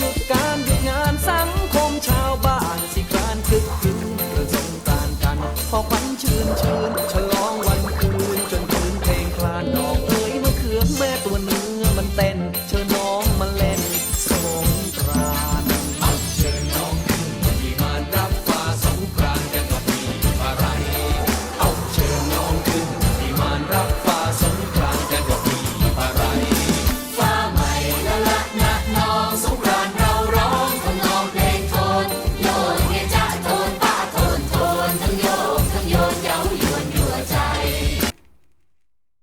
หยุดการหยุดงานสังคมชาวบ้านสิครานคึกคืนกระจงตานกันพอควันชื่นชื่นฉลอง